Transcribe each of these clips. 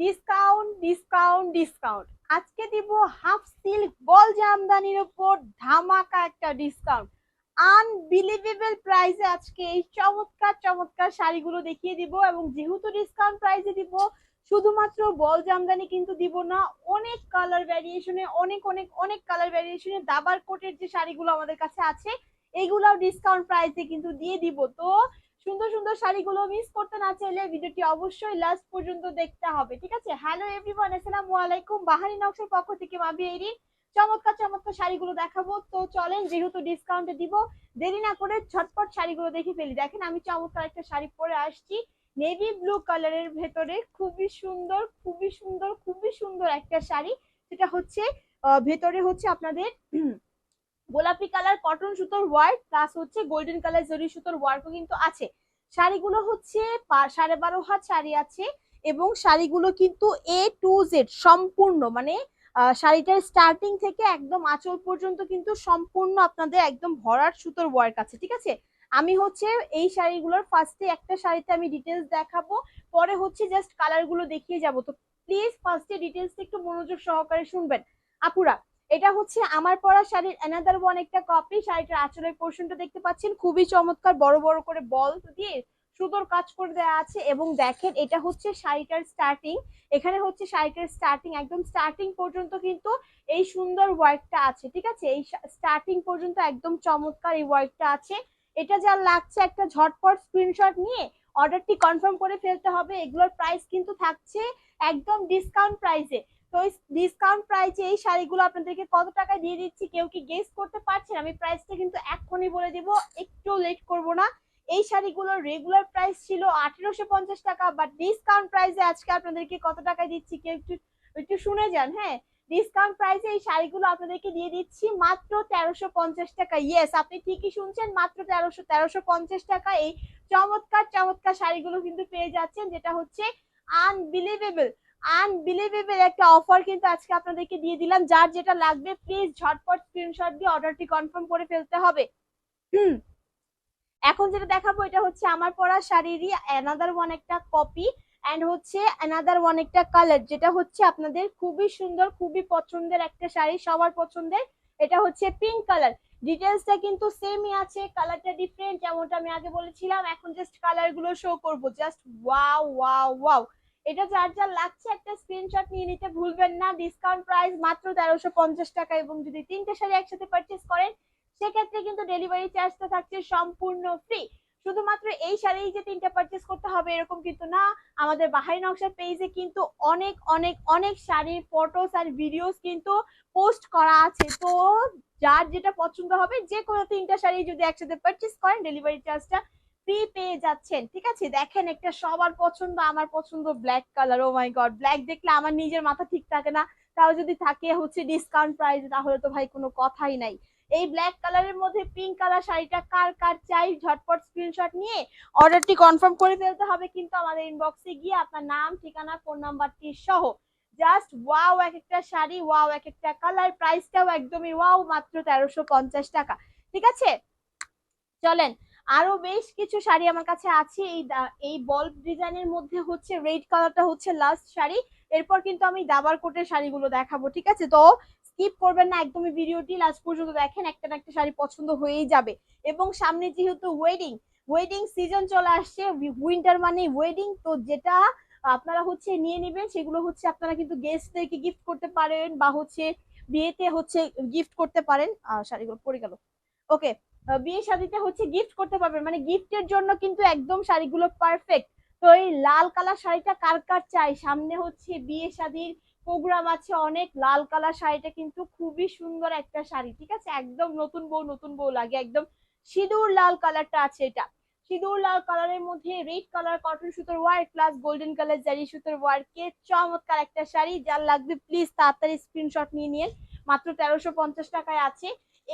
Discount discount discount আজকে দিব half silk বল জামদানির উপর ধামাকা একটা ডিসকাউন্ট আনবিলিভেবল প্রাইসে আজকে এই চমৎকার চমৎকার শাড়িগুলো দেখিয়ে দিব এবং যেহেতু ডিসকাউন্ট প্রাইসে দিব, শুধুমাত্র বল জামদানি কিন্তু দিব না, অনেক কালার ভ্যারিয়েশনে অনেক অনেক অনেক কালার ভ্যারিয়েশনে দাবার কোটের যে শাড়িগুলো আমাদের কাছে আছে, এগুলাও ডিসকাউন্ট প্রাইসে কিন্তু দিয়ে দিব। তো সুন্দর সুন্দর শাড়িগুলো মিস করতে না চাইলে ভিডিওটি অবশ্যই লাস্ট পর্যন্ত দেখতে হবে, ঠিক আছে? হ্যালো এভরিওয়ান আসসালামু আলাইকুম। বাহারি নকশার পক্ষ থেকে মাবি এরি চমৎকার চমৎকার শাড়িগুলো দেখাবো। তো চলেন, যেহেতু ডিসকাউন্টে দিব, দেরি না করে ঝটপট শাড়িগুলো দেখে ফেলি। দেখেন, আমি চমৎকার একটা শাড়ি পরে আসছি। নেভি ব্লু কালারের ভেতরে খুবই সুন্দর খুবই সুন্দর খুবই সুন্দর একটা শাড়ি। সেটা হচ্ছে ভেতরে হচ্ছে আপনাদের গোলাপি কালার, কটন সুতোর ওয়ার্ক প্লাস হচ্ছে গোল্ডেন কালার জরি সুতোর ওয়ার্কও কিন্তু আছে। শাড়িগুলো হচ্ছে সাড়ে বারো হাত শাড়ি আছে এবং শাড়িগুলো কিন্তু এ টু জেড সম্পূর্ণ মানে শাড়িটার স্টার্টিং থেকে একদম আঁচল পর্যন্ত কিন্তু সম্পূর্ণ আপনাদের একদম ভরাট সুতোর ওয়ার্ক আছে, ঠিক আছে? আমি হচ্ছে এই শাড়িগুলোর ফার্স্টে একটা শাড়িতে আমি ডিটেলস দেখাবো, পরে হচ্ছে জাস্ট কালারগুলো দেখিয়ে যাব। তো প্লিজ ফার্স্টে ডিটেলস একটু মনোযোগ সহকারে শুনবেন। আপুরা এটা হচ্ছে আমার পরা শাড়ির অ্যানাদার ওয়ান একটা কপি শাড়িটার আঁচলের পোর্শনটা দেখতে পাচ্ছেন। খুবই চমৎকার, বড় বড় করে বল দিয়ে সুতোর কাজ করে দেওয়া আছে। এবং দেখেন, এটা হচ্ছে শাড়িটার স্টার্টিং এখানে হচ্ছে শাড়িটার স্টার্টিং একদম স্টার্টিং পর্যন্ত কিন্তু এই সুন্দর ওয়ার্কটা আছে, ঠিক আছে? এই স্টার্টিং পর্যন্ত একদম চমৎকার এই ওয়ার্কটা আছে। এটা যা লাগছে একটা ঝটপট স্ক্রিনশট নিয়ে অর্ডারটি কনফার্ম করে ফেলতে হবে। এগুলোর প্রাইস কিন্তু থাকছে একদম ডিসকাউন্ট প্রাইসে তো ডিসকাউন্ট প্রাইসে এই শাড়িগুলো আপনাদেরকে কত টাকায় দিয়ে দিচ্ছি কেউ কি গেস করতে পারছেন? আমি প্রাইসটা কিন্তু এক্ষুনি বলে দিব, একটু লেট করব না। এই শাড়িগুলোর রেগুলার প্রাইস ছিল আঠেরোশো পঞ্চাশ টাকা বাট ডিসকাউন্ট প্রাইসে আজকে আপনাদেরকে কত টাকায় দিচ্ছি কেউ একটু একটু শুনে যান হ্যাঁ? ডিসকাউন্ট প্রাইসে এই শাড়িগুলো আপনাদেরকে দিয়ে দিচ্ছি মাত্র তেরোশো পঞ্চাশ টাকা। ইয়েস আপনি ঠিকই শুনছেন, মাত্র তেরোশো তেরোশো পঞ্চাশ টাকা এই চমৎকার চমৎকার শাড়িগুলো কিন্তু পেয়ে যাচ্ছেন, যেটা হচ্ছে আনবিলিভেবল আনবিলিভেবল একটা অফার কিন্তু আজকে আপনাদেরকে দিয়ে দিলাম। যার যেটা লাগবে প্লিজ ঝটপট স্ক্রিনশট দিয়ে অর্ডারটি কনফার্ম করে ফেলতে হবে। হুম। এখন যেটা দেখাবো, এটা হচ্ছে আমার পরা শাড়িরই অ্যানাদার ওয়ান একটা কপি অ্যান্ড হচ্ছে অ্যানাদার ওয়ান একটা কালার যেটা হচ্ছে আপনাদের খুবই সুন্দর, খুবই পছন্দের একটা শাড়ি, সবার পছন্দের। এটা হচ্ছে পিঙ্ক কালার ডিটেলসটা কিন্তু সেমই আছে কালারটা ডিফারেন্ট যেমনটা আমি আগে বলেছিলাম। এখন জাস্ট কালারগুলো শো করব। জাস্ট ওয়াও ওয়াও ওয়াও এটা যার যার লাগছে একটা স্ক্রিনশট নিয়ে নিতে ভুলবেন না। ডিসকাউন্ট প্রাইস মাত্র তেরোশো পঞ্চাশ টাকা এবং যদি তিনটে শাড়ি একসাথে পারচেস করেন, সেক্ষেত্রে কিন্তু ডেলিভারি চার্জটা থাকছে সম্পূর্ণ ফ্রি শুধুমাত্র এই শাড়ি যে তিনটা পারচেস করতে হবে এরকম কিন্তু না। আমাদের বাহারি নকশার পেজে কিন্তু অনেক অনেক অনেক শাড়ির ফটোস আর ভিডিওস কিন্তু পোস্ট করা আছে। তো যার যেটা পছন্দ হবে, যে কোনো তিনটা শাড়ি যদি একসাথে পারচেস করেন ডেলিভারি চার্জটা ফ্রি পেয়ে যাচ্ছেন, ঠিক আছে? দেখেন একটা সবার পছন্দ, আমার পছন্দ black colour oh my god black দেখলে আমার নিজের মাথা ঠিক থাকে না। তাও যদি থাকে হচ্ছে ডিসকাউন্ট প্রাইস তাহলে তো ভাই কোনো কথাই নাই। এই ব্ল্যাক কালারের মধ্যে পিঙ্ক কালার শাড়িটা কার কার চাই? ঝটপট স্ক্রিনশট নিয়ে অর্ডারটি কনফার্ম করে ফেলতে হবে কিন্তু আমাদের ইনবক্সে গিয়ে আপনার নাম, ঠিকানা ফোন নাম্বারটি সহ জাস্ট ওয়াও এক একটা শাড়ি ওয়াও এক একটা কালার প্রাইসটাও একদমই ওয়াও মাত্র তেরোশো টাকা। ঠিক আছে? চলেন আরও বেশ কিছু শাড়ি আমার কাছে আছে। এই এই বল্ব ডিজাইনের মধ্যে হচ্ছে রেড কালারটা হচ্ছে লাস্ট শাড়ি। এরপর কিন্তু আমি দাবার কোটের শাড়িগুলো দেখাবো, ঠিক আছে? তো স্কিপ করবেন না একদমই ভিডিওটি লাস্ট পর্যন্ত দেখেন, একটা না একটা শাড়ি পছন্দ হয়েই যাবে। এবং সামনে যেহেতু ওয়েডিং ওয়েডিং সিজন চলে আসছে উইন্টার মানে ওয়েডিং তো যেটা আপনারা হচ্ছে নিয়ে নেবেন, সেগুলো হচ্ছে আপনারা কিন্তু গেস্টদেরকে গিফট করতে পারেন বা হচ্ছে বিয়েতে হচ্ছে গিফট করতে পারেন। শাড়িগুলো পরে গেল। ওকে বিয়ে শাদিতে হচ্ছে গিফট করতে পারবেন। মানে গিফটের জন্য কিন্তু একদম শাড়িগুলো পারফেক্ট তো এই লাল কালার শাড়িটা কার কার চাই? সামনে হচ্ছে বিয়ে শাদির প্রোগ্রাম আছে অনেক। লাল কালার শাড়িটা কিন্তু খুবই সুন্দর একটা শাড়ি, ঠিক আছে? একদম নতুন বউ নতুন বউ লাগে। একদম সিঁদুর লাল কালারটা আছে এটা। সিঁদুর লাল কালারের মধ্যে রেড কালার কটন সুতোর work plus golden colour zari সুতোর ওয়ার কে চমৎকার একটা শাড়ি। যার লাগবে প্লিজ তাড়াতাড়ি স্ক্রিনশট নিয়ে নিন মাত্র তেরোশো পঞ্চাশ টাকায় আছে।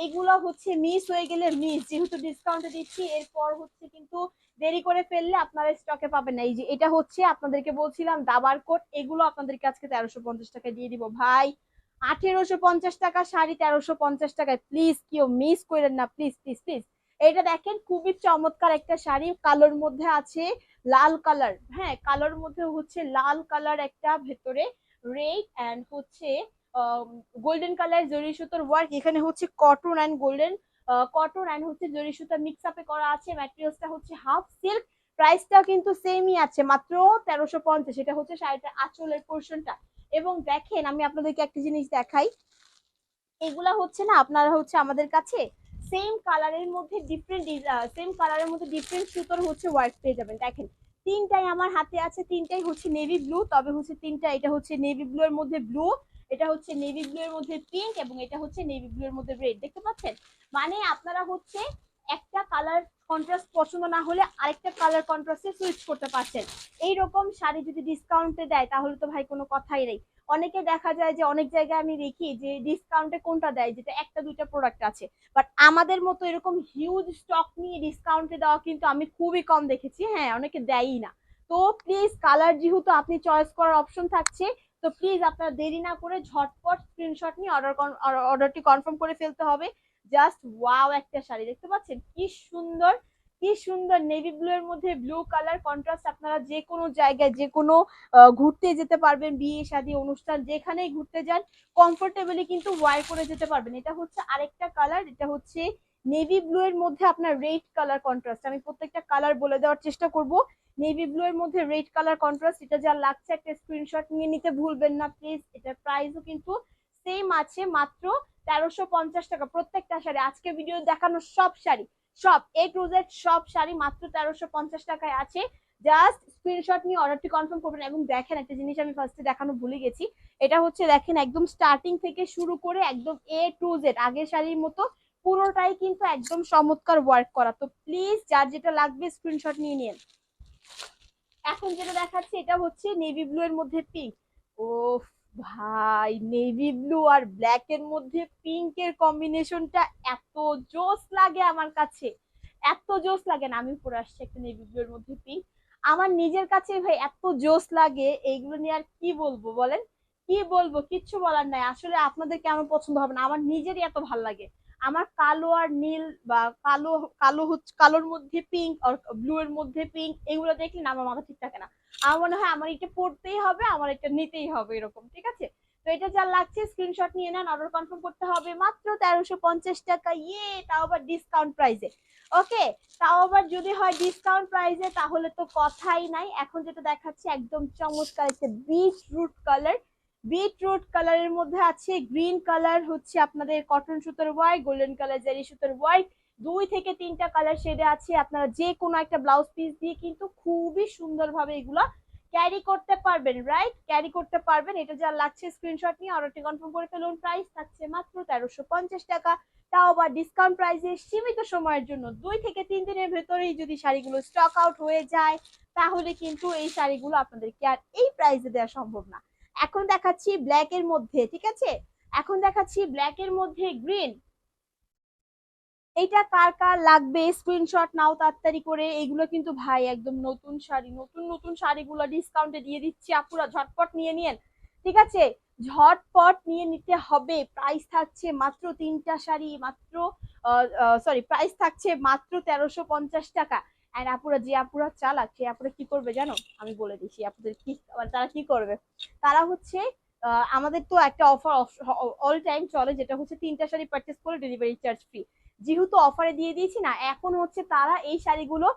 এগুলো হচ্ছে মিস হয়ে গেলে মিস যেহেতু ডিসকাউন্টে দিচ্ছি, এরপর হচ্ছে কিন্তু দেরি করে ফেললে আপনারা স্টকে পাবেন না। এই যে এটা হচ্ছে আপনাদেরকে বলছিলাম, দাবার কোট এগুলো আপনাদেরকে আজকে তেরোশো পঞ্চাশ টাকা দিয়ে দিব। ভাই, আঠেরোশো পঞ্চাশ টাকা, শাড়ি তেরোশো পঞ্চাশ টাকায়। প্লিজ কেউ মিস করেন না প্লিজ প্লিজ প্লিজ এটা দেখেন, খুবই চমৎকার একটা শাড়ি, কালোর মধ্যে আছে লাল কালার হ্যাঁ কালোর মধ্যে হচ্ছে লাল কালার একটা ভেতরে রেড অ্যান্ড হচ্ছে গোল্ডেন কালার জরি সুতোর ওয়ার্ক এখানে হচ্ছে cotton and golden cotton and হচ্ছে জরি সুতা মিক্স আপে করা আছে ম্যাটেরিয়ালসটা হচ্ছে হাফ সিল্ক প্রাইসটা কিন্তু সেমই আছে, মাত্র তেরোশো পঞ্চাশ, এটা হচ্ছে শাড়িটার আঁচলের পোর্শনটা এবং দেখেন, আমি আপনাদেরকে একটা জিনিস দেখাই, এগুলা হচ্ছে না, আপনারা হচ্ছে আমাদের কাছে সেম কালারের মধ্যে ডিফারেন্ট সেম কালারের মধ্যে ডিফারেন্ট সুতোর হচ্ছে ওয়ার্ক পেয়ে যাবেন। দেখেন, তিনটাই আমার হাতে আছে, তিনটাই হচ্ছে নেভি ব্লু তবে হচ্ছে তিনটা, এটা হচ্ছে নেভি ব্লু এর মধ্যে ব্লু এটা হচ্ছে নেভি ব্লু এর মধ্যে পিঙ্ক এবং এটা হচ্ছে নেভি ব্লু এর মধ্যে রেড দেখতে পাচ্ছেন? মানে আপনারা হচ্ছে একটা কালার কন্ট্রাস্ট পছন্দ না হলে আরেকটা কালার কন্ট্রাস্টে সুইচ করতে পারছেন। এইরকম শাড়ি যদি ডিসকাউন্টে দেয়, তাহলে তো ভাই কোনো কথাই নেই। অনেকে দেখা যায় যে অনেক জায়গায় আমি দেখি যে ডিসকাউন্টে কোনটা দেয়, যেটা একটা দুইটা প্রোডাক্ট আছে। বাট আমাদের মতো এরকম হিউজ স্টক নিয়ে ডিসকাউন্টে দেওয়া কিন্তু আমি খুবই কম দেখেছি। হ্যাঁ অনেকে দেয়ই না। তো প্লিজ কালার যেহেতু আপনি চয়েস করার অপশন থাকছে তো প্লিজ আপনার দেরি না করে ঝটপট স্ক্রিনশট নিয়ে অর্ডার অর্ডারটি কনফার্ম করে ফেলতে হবে। জাস্ট ওয়াও একটা শাড়ি, দেখতে পাচ্ছেন? কি সুন্দর কি সুন্দর নেভি ব্লু এর মধ্যে ব্লু কালার কন্ট্রাস্ট আপনারা যে কোনো জায়গায়, যে কোনো ঘুরতে যেতে পারবেন, বিয়ে, শাদী, অনুষ্ঠান, যেখানেই ঘুরতে যান কমফোর্টেবলি কিন্তু ওয়াই করে যেতে পারবেন। এটা হচ্ছে আরেকটা কালার এটা হচ্ছে নেভি ব্লু এর মধ্যে আপনার রেড কালার কন্ট্রাস্ট আমি প্রত্যেকটা কালার বলে দেওয়ার চেষ্টা করব। নেভি ব্লু এর মধ্যে রেড কালার কন্ট্রাস্ট এটা যা লাগছে একটা স্ক্রিনশট নিয়ে নিতে ভুলবেন না প্লিজ এটার প্রাইসও কিন্তু সেম আছে, মাত্র তেরোশো পঞ্চাশ টাকা। প্রত্যেকটা শাড়ি, আজকে ভিডিও দেখানো সব শাড়ি, সব এ টু জেড সব শাড়ি মাত্র তেরোশো পঞ্চাশ টাকায় আছে। জাস্ট স্ক্রিনশট নিয়ে অর্ডারটি কনফার্ম করবেন। এবং দেখেন, একটা জিনিস আমি ফার্স্টে দেখানো ভুলে গেছি। এটা হচ্ছে, দেখেন, একদম স্টার্টিং থেকে শুরু করে একদম এ টু জেড আগের শাড়ির মতো পুরোটাই কিন্তু একদম চমৎকার ওয়ার্ক করা। তো প্লিজ যার যেটা লাগবে স্ক্রিনশট নিয়ে নিন। এখন যেটা দেখাচ্ছি এটা হচ্ছে নেভি ব্লু এর মধ্যে পিঙ্ক ও ভাই নেভি ব্লু আর ব্ল্যাক এর মধ্যে পিঙ্ক এর কম্বিনেশনটা এত জোস লাগে আমার কাছে। এত জোস লাগে না, আমি পরে আসছি একটা নেভি ব্লু এর মধ্যে পিঙ্ক আমার নিজের কাছে ভাই এত জোস লাগে, এইগুলো নিয়ে আর কি বলব বলেন? কি বলব? কিচ্ছু বলার নাই। আসলে আপনাদের কেমন পছন্দ হবে না? আমার নিজেরই এত ভালো লাগে। আমার কালো আর নীল বা কালো কালো হচ্ছে, কালোর মধ্যে পিঙ্ক আর ব্লু এর মধ্যে পিঙ্ক এগুলো দেখলে না আমার মাথা ঠিক থাকে না। আমার মনে হয় আমার এটা পড়তেই হবে, আমার এটা নিতেই হবে এরকম, ঠিক আছে? তো এটা যা লাগছে স্ক্রিনশট নিয়ে নেন অর্ডার কনফার্ম করতে হবে মাত্র তেরোশো পঞ্চাশ টাকা ইয়ে তাও আবার ডিসকাউন্ট প্রাইসে ওকে তাও আবার যদি হয় ডিসকাউন্ট প্রাইসে তাহলে তো কথাই নাই। এখন যেটা দেখাচ্ছে, একদম চমৎকার একটা বিট রুট কালার বিটরুট কালারের মধ্যে আছে, গ্রিন কালার হচ্ছে আপনাদের কটন সুতোর ওয়াই গোল্ডেন কালার জেরি সুতোর ওয়াই দুই থেকে তিনটা কালার শেডে আছে, আপনারা যে কোনো একটা ব্লাউজ পিস দিয়ে কিন্তু খুবই সুন্দরভাবে এগুলা ক্যারি করতে পারবেন রাইট ক্যারি করতে পারবেন, এটা যা লাগছে স্ক্রিনশট নিয়ে অর্ডারটি কনফার্ম করে ফেলুন প্রাইস থাকছে মাত্র তেরোশো পঞ্চাশ টাকা, তাও আবার ডিসকাউন্ট প্রাইসে সীমিত সময়ের জন্য, দুই থেকে তিন দিনের ভেতরেই যদি শাড়িগুলো স্টক আউট হয়ে যায়, তাহলে কিন্তু এই শাড়িগুলো আপনাদেরকে আর এই প্রাইসে দেওয়া সম্ভব না। এখন দেখাচ্ছি ব্ল্যাক এর মধ্যে, ঠিক আছে? এখন দেখাচ্ছি ব্ল্যাক এর মধ্যে গ্রিন এইটা কার কার লাগবে? স্ক্রিনশট নাও তাড়াতাড়ি করে। এগুলো কিন্তু ভাই একদম নতুন শাড়ি, নতুন নতুন শাড়িগুলো ডিসকাউন্টে দিয়ে দিচ্ছি। আপুরা, ঝটপট নিয়ে নিয়েন ঠিক আছে? ঝটপট নিয়ে নিতে হবে। প্রাইস থাকছে মাত্র তিনটা শাড়ি, মাত্র সরি প্রাইস থাকছে মাত্র তেরোশো পঞ্চাশ টাকা। অ্যান্ড আপুরা যে আপুরা চালাক সে আপুরা কি করবে জানো? আমি বলে দিচ্ছি আপুদের কি মানে তারা কি করবে? তারা হচ্ছে আমাদের তো একটা অফার অল টাইম চলে, যেটা হচ্ছে তিনটা শাড়ি পারচেস করে ডেলিভারি চার্জ ফ্রি যেহেতু অফারে দিয়ে দিয়েছি না, এখন হচ্ছে তারা এই শাড়িগুলো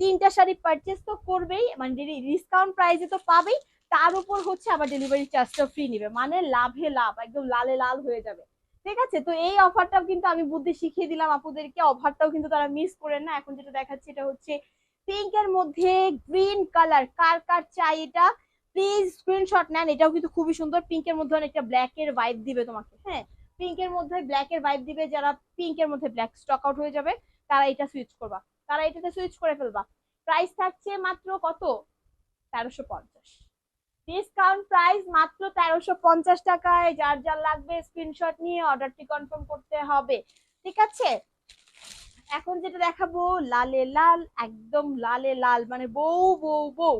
তিনটা শাড়ি পারচেস তো করবেই মানে ডিসকাউন্ট প্রাইসে তো পাবেই, তার উপর হচ্ছে আবার ডেলিভারি চার্জটা ফ্রি নেবে। মানে লাভে লাভ, একদম লালে লাল হয়ে যাবে। ঠিক আছে? তো এই অফারটাও কিন্তু আমি বুদ্ধি শিখিয়ে দিলাম আপুদেরকে। অফারটাও কিন্তু তারা মিস করেন না। এখন যেটা দেখাচ্ছি এটা হচ্ছে পিঙ্ক এর মধ্যে গ্রিন কালার কার কার চাই এটা? প্লিজ স্ক্রিনশট নেন। এটাও কিন্তু খুবই সুন্দর। পিঙ্ক এর মধ্যে অনেকটা ব্ল্যাক এর ভাইব দিবে তোমাকে হ্যাঁ? পিঙ্ক এর মধ্যে ব্ল্যাক এর ভাইব দিবে। যারা পিঙ্ক এর মধ্যে ব্ল্যাক স্টক আউট হয়ে যাবে, তারা এটা সুইচ করবা। তারা এটাতে সুইচ করে ফেলবা। প্রাইস থাকছে মাত্র কত? তেরোশো পঞ্চাশ। ডিসকাউন্ট প্রাইস মাত্র তেরোশো পঞ্চাশ টাকায়, যার যার লাগবে স্ক্রিনশট নিয়ে অর্ডারটি কনফার্ম করতে হবে। ঠিক আছে? এখন যেটা দেখাবো, লালে লাল, একদম লালে লাল মানে বউ বউ বউ।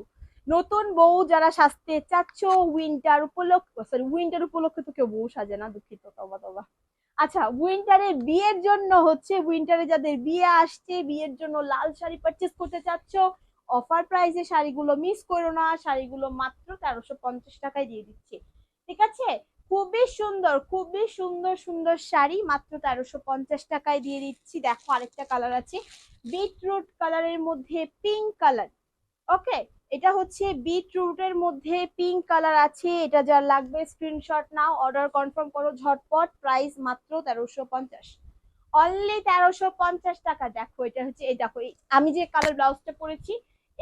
নতুন বউ যারা সাজতে চাচ্ছ উইন্টার উপলক্ষ সরি উইন্টার উপলক্ষে তো কেউ বউ সাজে না, দুঃখিত, তবা তবা। আচ্ছা উইন্টারে বিয়ের জন্য হচ্ছে উইন্টারে যাদের বিয়ে আসছে, বিয়ের জন্য লাল শাড়ি পারচেস করতে চাচ্ছ অফার প্রাইসে শাড়িগুলো মিস করো না, শাড়িগুলো মাত্র তেরোশো পঞ্চাশ টাকায় দিয়ে দিচ্ছি। ঠিক আছে? খুবই সুন্দর খুবই সুন্দর সুন্দর শাড়ি মাত্র তেরোশো পঞ্চাশ টাকায় দিয়ে দিচ্ছি। দেখো আরেকটা কালার আছে বিটরুট কালারের মধ্যে পিঙ্ক কালার ওকে এটা হচ্ছে বিটরুটের মধ্যে পিঙ্ক কালার আছে। এটা যার লাগবে স্ক্রিনশট নাও অর্ডার কনফার্ম করো ঝটপট প্রাইস মাত্র তেরোশো পঞ্চাশ। অনলি তেরোশো পঞ্চাশ টাকা। দেখো, এটা হচ্ছে, এই দেখো আমি যে কালার ব্লাউজটা পরেছি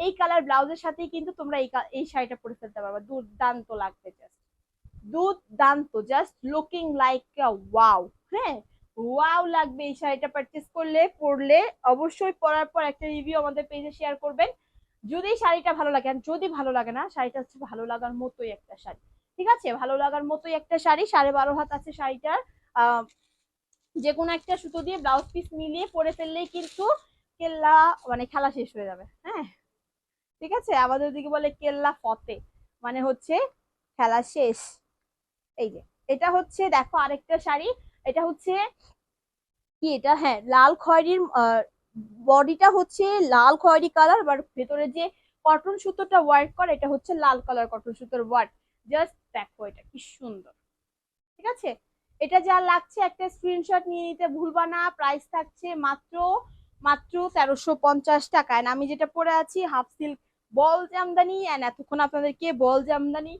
এই কালার ব্লাউজের সাথেই কিন্তু তোমরা এই শাড়িটা পরে ফেলতে পারবে। দুর্দান্ত লাগবে জাস্ট দুর্দান্ত জাস্ট লুকিং লাইক ওয়াও হ্যাঁ? ওয়াও লাগবে এই শাড়িটা পারচেস করলে, পরলে। অবশ্যই পরার পর একটা রিভিউ আমাদের পেজে শেয়ার করবেন। যদি শাড়িটা ভালো লাগে আর যদি ভালো লাগে না, শাড়িটা হচ্ছে ভালো লাগার মতোই একটা শাড়ি। ঠিক আছে? ভালো লাগার মতোই একটা শাড়ি, সাড়ে বারো হাত আছে শাড়িটার। যে কোনো একটা সুতো দিয়ে ব্লাউজ পিস মিলিয়ে পরে ফেললেই কিন্তু কেল্লা মানে খেলা শেষ হয়ে যাবে। হ্যাঁ? ঠিক আছে? আমাদের দিকে বলে কেল্লা ফতে মানে হচ্ছে খেলা শেষ। এই যে, এটা হচ্ছে দেখো আরেকটা শাড়ি, এটা হচ্ছে কি এটা? হ্যাঁ লাল খয়েরির বডিটা হচ্ছে লাল খয়েরি কালার বাট ভেতরে যে কটন সুতোটা ওয়ার্ক করে, এটা হচ্ছে লাল কালার কটন সুতোর ওয়ার্ক জাস্ট দেখো এটা, কি সুন্দর। ঠিক আছে? এটা যা লাগছে, একটা স্ক্রিনশট নিয়ে নিতে ভুলবা না প্রাইস থাকছে মাত্র মাত্র তেরোশো পঞ্চাশ টাকা And আমি যেটা পরে আছি হাফ সিল্ক বল জামদানি অ্যান্ড এতক্ষণ আপনাদেরকে বল জামদানি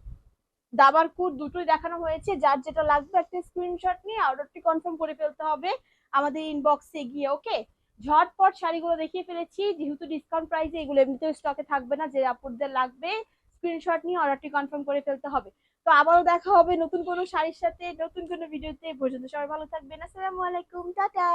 দাবার কুট দুটোই দেখানো হয়েছে। যার যেটা লাগবে একটা স্ক্রিনশট নিয়ে অর্ডারটি কনফার্ম করে ফেলতে হবে আমাদের ইনবক্সে গিয়ে ওকে ঝটপট শাড়িগুলো দেখিয়ে ফেলেছি। যেহেতু ডিসকাউন্ট প্রাইসে এগুলো এমনিতেও স্টকে থাকবে না, যে আপুরদের লাগবে স্ক্রিনশট নিয়ে অর্ডারটি কনফার্ম করে ফেলতে হবে। তো আবারও দেখা হবে নতুন কোনো শাড়ির সাথে, নতুন কোনো ভিডিওতে। পর্যন্ত সবাই ভালো থাকবেন। আসসালামু আলাইকুম। টাটা!